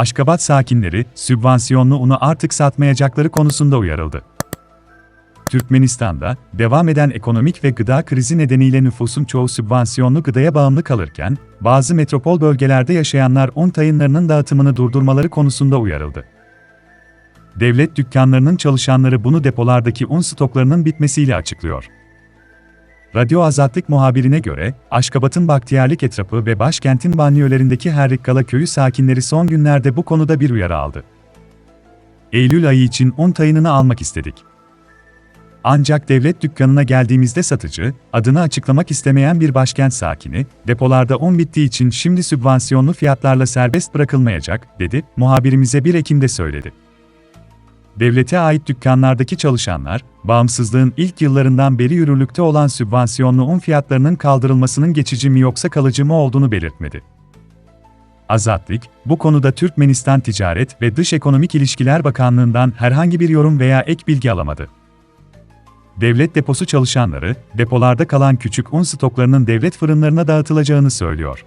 Aşkabat sakinleri, sübvansiyonlu unu artık satmayacakları konusunda uyarıldı. Türkmenistan'da, devam eden ekonomik ve gıda krizi nedeniyle nüfusun çoğu sübvansiyonlu gıdaya bağımlı kalırken, bazı metropol bölgelerde yaşayanlar un tayınlarının dağıtımını durdurmaları konusunda uyarıldı. Devlet dükkanlarının çalışanları bunu depolardaki un stoklarının bitmesiyle açıklıyor. Radyo Azatlık muhabirine göre, Aşkabat'ın Baktiyarlık etrafı ve başkentin banliyölerindeki Herrikkala köyü sakinleri son günlerde bu konuda bir uyarı aldı. Eylül ayı için un tayınını almak istedik. Ancak devlet dükkanına geldiğimizde satıcı, adını açıklamak istemeyen bir başkent sakini, depolarda un bittiği için şimdi sübvansiyonlu fiyatlarla serbest bırakılmayacak, dedi, muhabirimize 1 Ekim'de söyledi. Devlete ait dükkanlardaki çalışanlar, bağımsızlığın ilk yıllarından beri yürürlükte olan sübvansiyonlu un fiyatlarının kaldırılmasının geçici mi yoksa kalıcı mı olduğunu belirtmedi. Azatlık, bu konuda Türkmenistan Ticaret ve Dış Ekonomik İlişkiler Bakanlığı'ndan herhangi bir yorum veya ek bilgi alamadı. Devlet deposu çalışanları, depolarda kalan küçük un stoklarının devlet fırınlarına dağıtılacağını söylüyor.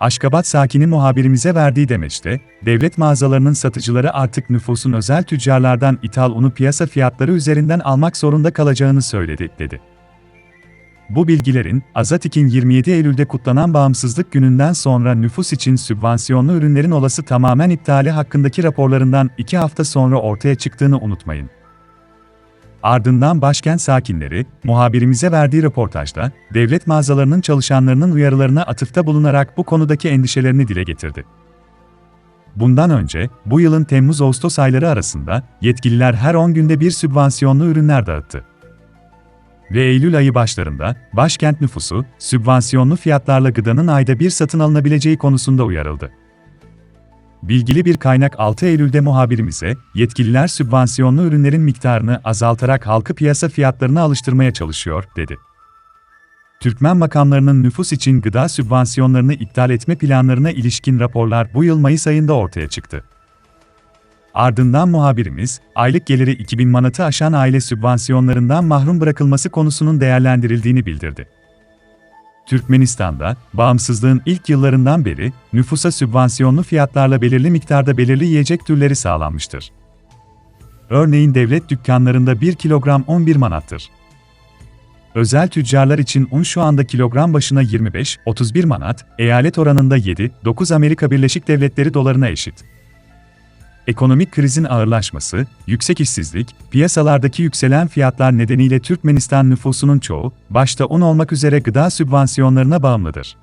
Aşkabat sakini muhabirimize verdiği demeçte, devlet mağazalarının satıcıları artık nüfusun özel tüccarlardan ithal unu piyasa fiyatları üzerinden almak zorunda kalacağını söyledi, dedi. Bu bilgilerin, Azatik'in 27 Eylül'de kutlanan bağımsızlık gününden sonra nüfus için sübvansiyonlu ürünlerin olası tamamen iptali hakkındaki raporlarından iki hafta sonra ortaya çıktığını unutmayın. Ardından başkent sakinleri, muhabirimize verdiği röportajda, devlet mağazalarının çalışanlarının uyarılarına atıfta bulunarak bu konudaki endişelerini dile getirdi. Bundan önce, bu yılın Temmuz-Ağustos ayları arasında, yetkililer her 10 günde bir sübvansiyonlu ürünler dağıttı. Ve Eylül ayı başlarında, başkent nüfusu, sübvansiyonlu fiyatlarla gıdanın ayda bir satın alınabileceği konusunda uyarıldı. Bilgili bir kaynak 6 Eylül'de muhabirimize, yetkililer sübvansiyonlu ürünlerin miktarını azaltarak halkı piyasa fiyatlarına alıştırmaya çalışıyor, dedi. Türkmen makamlarının nüfus için gıda sübvansiyonlarını iptal etme planlarına ilişkin raporlar bu yıl Mayıs ayında ortaya çıktı. Ardından muhabirimiz, aylık geliri 2000 manatı aşan aile sübvansiyonlarından mahrum bırakılması konusunun değerlendirildiğini bildirdi. Türkmenistan'da, bağımsızlığın ilk yıllarından beri, nüfusa sübvansiyonlu fiyatlarla belirli miktarda belirli yiyecek türleri sağlanmıştır. Örneğin devlet dükkanlarında 1 kilogram 11 manattır. Özel tüccarlar için un şu anda kilogram başına 25-31 manat, eyalet oranında 7-9 Amerika Birleşik Devletleri dolarına eşit. Ekonomik krizin ağırlaşması, yüksek işsizlik, piyasalardaki yükselen fiyatlar nedeniyle Türkmenistan nüfusunun çoğu, başta un olmak üzere gıda sübvansiyonlarına bağımlıdır.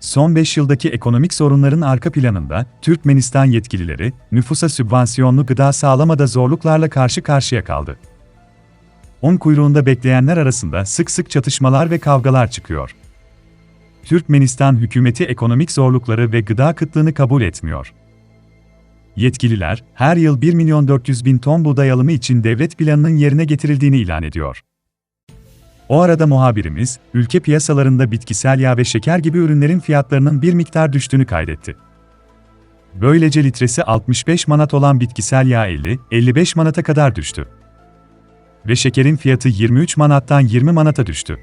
Son 5 yıldaki ekonomik sorunların arka planında, Türkmenistan yetkilileri, nüfusa sübvansiyonlu gıda sağlamada zorluklarla karşı karşıya kaldı. Un kuyruğunda bekleyenler arasında sık sık çatışmalar ve kavgalar çıkıyor. Türkmenistan hükümeti ekonomik zorlukları ve gıda kıtlığını kabul etmiyor. Yetkililer, her yıl 1 milyon 400 bin ton buğday alımı için devlet planının yerine getirildiğini ilan ediyor. O arada muhabirimiz, ülke piyasalarında bitkisel yağ ve şeker gibi ürünlerin fiyatlarının bir miktar düştüğünü kaydetti. Böylece litresi 65 manat olan bitkisel yağ 50-55 manata kadar düştü. Ve şekerin fiyatı 23 manattan 20 manata düştü.